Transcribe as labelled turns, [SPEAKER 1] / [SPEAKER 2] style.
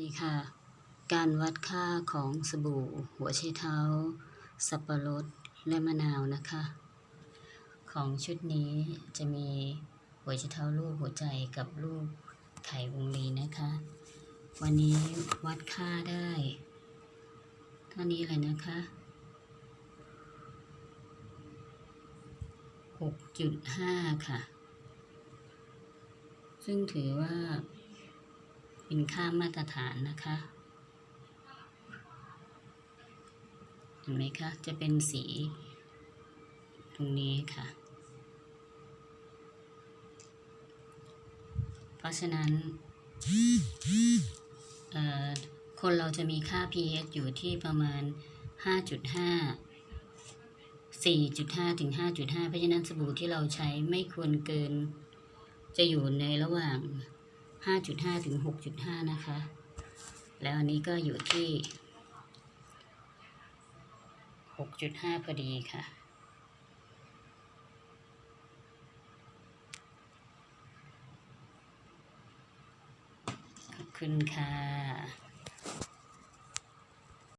[SPEAKER 1] ดีค่ะ การวัดค่าของสบู่ หัวไชเท้า สับปะรด และมะนาวนะคะ ของชุดนี้จะมีหัวไชเท้ารูปหัวใจกับรูปไข่วงลีนะคะ วันนี้วัดค่าได้ เท่านี้เลยนะคะหกจุดห้าค่ะ ซึ่งถือว่า เป็นค่ามาตรฐานนะคะ เห็นไหมคะ จะเป็นสี ตรงนี้ค่ะ เพราะฉะนั้นคนเราจะมีค่า pH อยู่ที่ประมาณ 5.5 4.5 ถึง 5.5 เพราะฉะนั้นสบู่ที่เราใช้ไม่ควรเกิน จะอยู่ในระหว่าง 5.5 ถึง 6.5 นะคะ แล้วอันนี้ก็อยู่ที่ 6.5 พอดีค่ะ ขอบคุณค่ะ